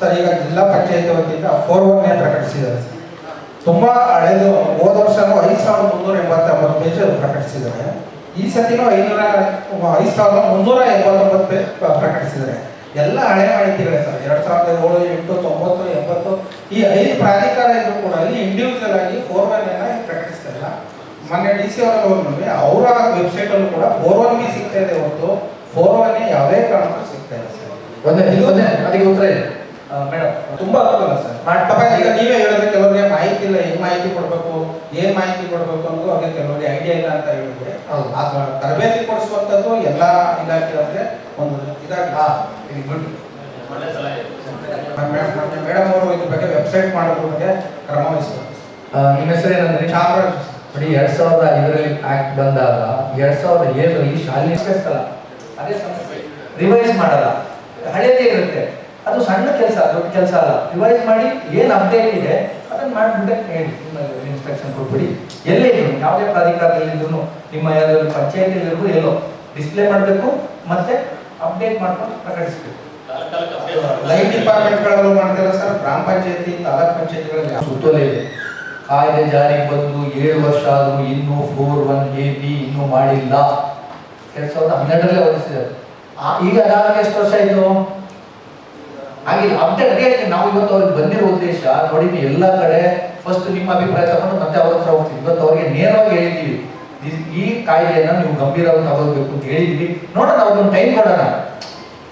ಜಿಲ್ಲಾ ಪಂಚಾಯತ್ ವತಿಯಿಂದ ಫೋರ್ ಒನ್ನೇ ಪ್ರಕಟಿಸಿದ್ದಾರೆ ಸರ್. ತುಂಬಾ ಹಳೆದು, ಹೋದ ವರ್ಷನೂ ಐದು ಸಾವಿರದ ಮುನ್ನೂರ ಎಂಬತ್ತೊಂಬತ್ತು ಪೇಜ್ ಪ್ರಕಟಿಸಿದ್ದಾರೆ ಈ ಸತಿನೂ ಐನೂರ, ಐದು ಸಾವಿರದ ಮುನ್ನೂರ ಎಂಬತ್ತೊಂಬತ್ತು ಪೇಜ್ ಪ್ರಕಟಿಸಿದ್ದಾರೆ ಎಲ್ಲ ಹಳೆ ಮಾಹಿತಿಗಳೇ ಸರ್. ಎರಡ್ ಸಾವಿರದ ಏಳು, ಎಂಟು, ತೊಂಬತ್ತು, ಎಂಬತ್ತು, ಈ ಐದು ಪ್ರಾಧಿಕಾರ ಇದ್ರು ಕೂಡ ಅಲ್ಲಿ ಇಂಡಿವಿಜುವಲ್ ಆಗಿ ಫೋರ್ ಒನ್ ಪ್ರಕಟಿಸ್ತಾಯಿಲ್ಲ ಮೊನ್ನೆ ಡಿ ಸಿ ಅವರ ಹೋಗಿ ಅವರ ವೆಬ್ಸೈಟ್ ಅಲ್ಲೂ ಕೂಡ ಫೋರ್ ಒನ್ ಬಿ ಸಿಗ್ತಾ ಇದೆ ಹೊರತು ಫೋರ್ ಒನ್ ಯಾವುದೇ ಕಾರಣಕ್ಕೂ ಸಿಗ್ತಾ ಇಲ್ಲ ಸರ್. ಒಂದೇ ಅದಕ್ಕೆ ಉತ್ತರ ಇದೆ ಮೇಡಮ್ ತುಂಬಾ ಅನುಕೂಲ ಸರ್. ಪಾಪ ಈಗ ನೀವೇ ಹೇಳಿದ್ರೆ ಕೆಲವರಿಗೆ ಮಾಹಿತಿ ಇಲ್ಲ ಏನ್ ಮಾಹಿತಿ ಕೊಡ್ಬೇಕು ಏನ್ ಮಾಹಿತಿ ಕೊಡಬೇಕು ಅನ್ನೋದು ಅವ್ರಿಗೆ ಕೆಲವರಿಗೆ ಐಡಿಯಾ ಇಲ್ಲ ಅಂತ ಹೇಳಿದ್ರೆ ಹೌದು. ಆ ತರಬೇತಿ ಕೊಡಿಸುವಂತದ್ದು ಎಲ್ಲಾ ಅಂದ್ರೆ ಒಂದು ಇದಾಗಿ ಗುಡ್. ಮೇಡಮ್ ಅವರು ಇದ್ರ ಬಗ್ಗೆ ವೆಬ್ಸೈಟ್ ಮಾಡೋದ್ರ ಬಗ್ಗೆ ಕ್ರಮ ವಹಿಸಬೇಕು. ನಿಮ್ಮ ಹೆಸರು ಏನಂದ್ರೆ? ಚಾಮರಾಜ್ ನೋಡಿ ಎರಡ್ ಸಾವಿರದ ಐದರಲ್ಲಿ ಆಕ್ಟ್ ಬಂದಾಗ ಎರಡ್ ಸಾವಿರದ ಏಳರಲ್ಲಿ ಶಾಲೆ ಅಲ್ಲ ಅದೇ ಸಮಸ್ಯೆ. ರಿವೈಸ್ ಮಾಡಲ್ಲ ಹಳೇದೇ ಇರುತ್ತೆ ಅದು ಸಣ್ಣ ಕೆಲಸ ದೊಡ್ಡ ಕೆಲಸ ಅಲ್ಲ. ರಿವೈಸ್ ಮಾಡಿ ಏನು ಅಪ್ಡೇಟ್ ಇದೆ ಅದನ್ನ ಮಾಡಿಬಿಟ್ಟು ಹೇಳಿ ಇನ್ಸ್ಟ್ರಕ್ಷನ್ ಕೊಟ್ಬಿಡಿ. ಎಲ್ಲೇ ಇದ್ರು ಯಾವುದೇ ಪ್ರಾಧಿಕಾರದಲ್ಲಿದ್ರು ನಿಮ್ಮ ಯಾವ್ದಾದ್ರು ಪಂಚಾಯತಿ ಇರ್ಬೋದು ಎಲ್ಲೋ ಡಿಸ್ಪ್ಲೇ ಮಾಡಬೇಕು ಮತ್ತೆ ಅಪ್ಡೇಟ್ ಮಾಡ್ಕೊಂಡು ಪ್ರಕಟಿಸ್ಬೇಕು. ಲೈಟ್ ಡಿಪಾರ್ಟ್ಮೆಂಟ್ ಗಳಲ್ಲೂ ಮಾಡ್ತಿಲ್ಲ ಸರ್ ಗ್ರಾಮ ಪಂಚಾಯತಿ ತಾಲೂಕ್ ಪಂಚಾಯತಿಗಳಲ್ಲಿ ಸುತ್ತೋಲೆ ಇದೆ. ಕಾಯ್ದೆ ಜಾರಿಗೆ ಬಂದು ಏಳು ವರ್ಷ ಆದರೂ ಇನ್ನೂ ಫೋರ್ ಒನ್ ಎ ಬಿ ಇನ್ನೂ ಮಾಡಿಲ್ಲ. ಎರಡ್ ಸಾವಿರದ ಹನ್ನೆರಡರಲ್ಲೇ ಹೊರಡಿಸಿದ್ದಾರೆ ಆ- ಈಗ ಅದಾದ ಎಷ್ಟು ವರ್ಷ ಆಯ್ತು? ಹಾಗೆ ಅದೇ ಹೇಳ್ತೀನಿ ನಾವು ಇವತ್ತು ಅವ್ರಿಗೆ ಬಂದಿರೋ ಉದ್ದೇಶ ನೋಡಿ ಎಲ್ಲ ಕಡೆ ಫಸ್ಟ್ ನಿಮ್ಮ ಅಭಿಪ್ರಾಯ ತಗೊಂಡು ಮತ್ತೆ ಅವ್ರ ಹತ್ರ ಹೋಗ್ತೀವಿ. ಇವತ್ತು ಅವ್ರಿಗೆ ನೇರವಾಗಿ ಹೇಳಿದ್ದೀವಿ. ಈ- ಕಾಯ್ದೆಯನ್ನ ನೀವು ಗಂಭೀರವಾಗಿ ತಗೋಬೇಕು ಅಂತ ಹೇಳಿದ್ವಿ ನೋಡೋಣ ಅವ್ರಿಗೊಂದು ಟೈಮ್ ಕೊಡೋಣ.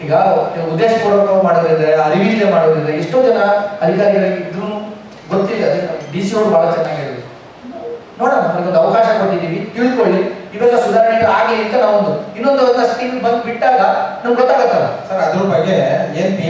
ಈಗ ಉದ್ದೇಶ ಪೂರ್ವಕ ಮಾಡೋದಿದ್ರೆ ಅರಿವಿಲ್ಲದೆ ಮಾಡೋದಿದ್ರೆ ಎಷ್ಟೋ ಜನ ಅಧಿಕಾರಿಗಳಿಗೆ ಇದ್ರೂ ಗೊತ್ತಿಲ್ಲ. ಡಿ ಸಿ ಅವರು ಬಹಳ ಚೆನ್ನಾಗಿ ಹೇಳಿದ್ರು ನೋಡೋಣ ಅವ್ರಿಗೊಂದು ಅವಕಾಶ ಕೊಟ್ಟಿದ್ದೀವಿ. ತಿಳ್ಕೊಳ್ಳಿ. ಇವೆಲ್ಲ ಸುಧಾರಣೆಗೆ ಆಗಲಿ ಅಂತ ನಾವೊಂದು ಇನ್ನೊಂದು ಒಂದು ಸ್ಕೀಮ್ ಬಂದು ಬಿಟ್ಟಾಗ ನಮ್ಗೆ ಗೊತ್ತಾಗತ್ತಲ್ಲ. ಸರ್ ಅದ್ರ ಬಗ್ಗೆ ಏನ್ ಪಿ